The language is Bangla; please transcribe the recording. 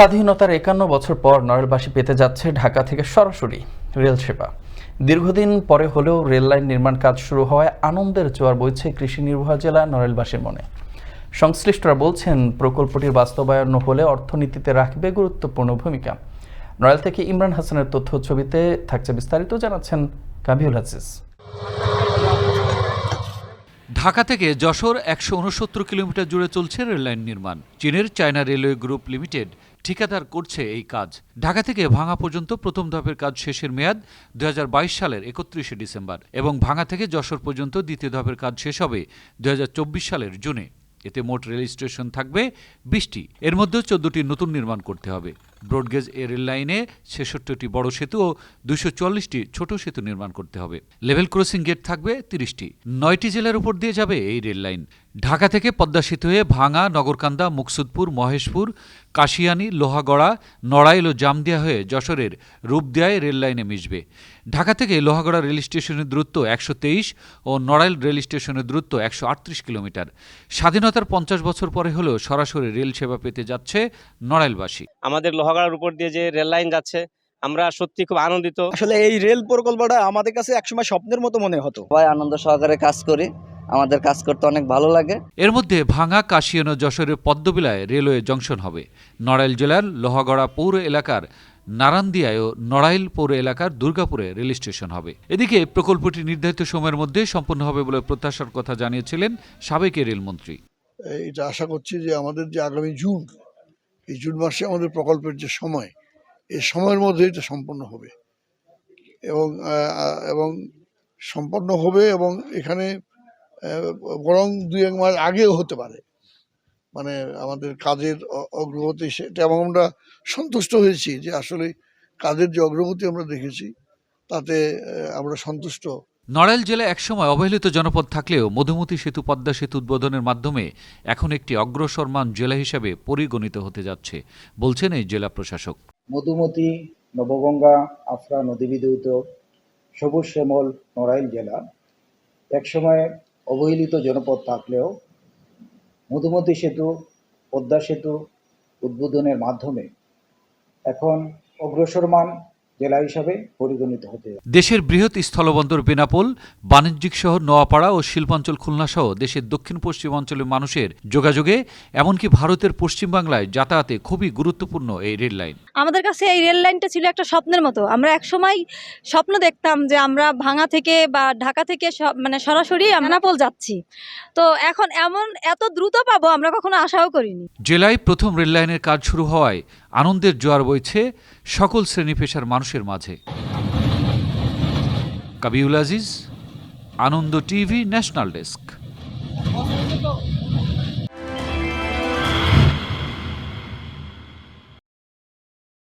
স্বাধীনতার একান্ন বছর পর নরেলবাসী পেতে যাচ্ছে ঢাকা থেকে সরাসরি রেল সেবা। দীর্ঘদিন পরে হলেও রেল লাইন নির্মাণ কাজ শুরু হওয়ায় আনন্দের জোয়ার বইছে কৃষি নির্ভর জেলা নরেলবাসীর মনে। সংশ্লিষ্টরা বলছেন, প্রকল্পটির বাস্তবায়ন হলে অর্থনীতিতে রাখবে গুরুত্বপূর্ণ ভূমিকা। নরেল থেকে ইমরান হাসানের তথ্য ছবিতে থাকছে বিস্তারিত, জানাচ্ছেন কাবিউল আজিজ। ঢাকা থেকে যশোর একশো উনসত্তর কিলোমিটার জুড়ে চলছে রেললাইন নির্মাণ। চীনের চায়না রেলওয়ে গ্রুপ লিমিটেড ঠিকাদার করছে এই কাজ। ঢাকা থেকে ভাঙা পর্যন্ত প্রথম ধাপের কাজ শেষের মেয়াদ দুহাজার বাইশ সালের একত্রিশে ডিসেম্বর এবং ভাঙা থেকে যশোর পর্যন্ত দ্বিতীয় ধাপের কাজ শেষ হবে দুহাজার চব্বিশ সালের জুনে। এতে মোট রেল স্টেশন থাকবে বিশটি। এর মধ্যে চোদ্দটি নতুন নির্মাণ করতে হবে। ব্রডগেজ এ রেল লাইনে ছেষট্টিটি বড় সেতু ও দুশো চল্লিশটি ছোট সেতু নির্মাণ করতে হবে। লেভেল ক্রসিং গেট থাকবে তিরিশটি। নয়টি জেলার উপর দিয়ে যাবে এই রেল লাইন। ঢাকা থেকে পদ্মা সেতু হয়ে ভাঙা নগরকান্দা মুকসুদপুর মহেশপুর কাশিয়ানি লোহাগড়া নড়াইল ও জামদিয়া হয়ে যশোরের রূপদিয়ায় রেল লাইনে মিশবে। ঢাকা থেকে লোহাগড়া রেল স্টেশনের দূরত্ব একশো তেইশ ও নড়াইল রেল স্টেশনের দূরত্ব একশো আটত্রিশ কিলোমিটার। স্বাধীনতার পঞ্চাশ বছর পরে হলেও সরাসরি রেল সেবা পেতে যাচ্ছে নড়াইলবাসী। আমাদের লোহাগড়ার উপর দিয়ে যে রেল লাইন যাচ্ছে আমরা সত্যি খুব আনন্দিত। আসলে এই রেল প্রকল্পটা আমাদের কাছে একসময় স্বপ্নের মতো মনে হতো। আনন্দ সহকারে কাজ করি। আমাদের কাজ করতে অনেক ভালো লাগে। এর মধ্যে ভাঙা কাশিয়ানো ও যশোরের পদ্মবিলায় রেলওয়ে জংশন হবে। নড়াইল জেলার লোহাগড়া পৌর এলাকার নারান্দিয়ায় ও নড়াইল পৌর এলাকার দুর্গাপুরে রেল স্টেশন হবে। এদিকে প্রকল্পটি নির্ধারিত সময়ের মধ্যে সম্পন্ন হবে বলে প্রত্যাশার কথা জানিয়েছিলেন সাবেক রেলমন্ত্রী এটা আশা করছি যে আমাদের যে আগামী জুন এই জুন মাসে আমাদের প্রকল্পের যে সময় এই সময়ের মধ্যে এটা সম্পন্ন হবে। এবং এবং সম্পন্ন হবে এবং এখানে বরং দুই এক মাস আগেও হতে পারে। মানে আমাদের কাজের অগ্রগতি সেটা এবং আমরা সন্তুষ্ট হয়েছি যে আসলে কাজের যে অগ্রগতি আমরা দেখেছি তাতে আমরা সন্তুষ্ট। নড়াইল জেলা একসময় অবহেলিত জনপদ থাকলেও মধুমতি সেতু পদ্মা সেতু উদ্বোধনের মাধ্যমে এখন একটি অগ্রসরমান জেলা হিসেবে পরিগণিত হতে যাচ্ছে বলছেন এই জেলা প্রশাসক। মধুমতি নবগঙ্গা আফরা নদী বিদ্যুত সবুজ শ্যামল নড়াইল জেলা। একসময় অবহেলিত জনপদ থাকলেও মধুমতি সেতু পদ্মা সেতু উদ্বোধনের মাধ্যমে এখন অগ্রসরমান জেলা হিসাবে পরিগণিত হতে দেশের বৃহৎ স্থলবন্দর বেনাপোল বাণিজ্যিক শহর নোয়াপাড়া ও শিল্পাঞ্চল খুলনা সহ দেশের দক্ষিণ পশ্চিম অঞ্চলের মানুষের যোগাযোগে এমনকি ভারতের পশ্চিম বাংলায় যাতায়াতে খুবই গুরুত্বপূর্ণ এই রেল লাইন। আমাদের কাছে এই রেল লাইনটা ছিল একটা স্বপ্নের মতো। আমরা একসময় স্বপ্ন দেখতাম যে আমরা ভাঙা থেকে বা ঢাকা থেকে মানে সরাসরি বেনাপোল যাচ্ছি। তো এখন এমন এত দ্রুত পাবো আমরা কখনো আশাও করিনি। জেলায় প্রথম রেল লাইনের কাজ শুরু হওয়ায় আনন্দের জোয়ার বইছে সকল শ্রেণি পেশার মানুষের মাঝে। Kabiul Aziz Ananda TV national desk.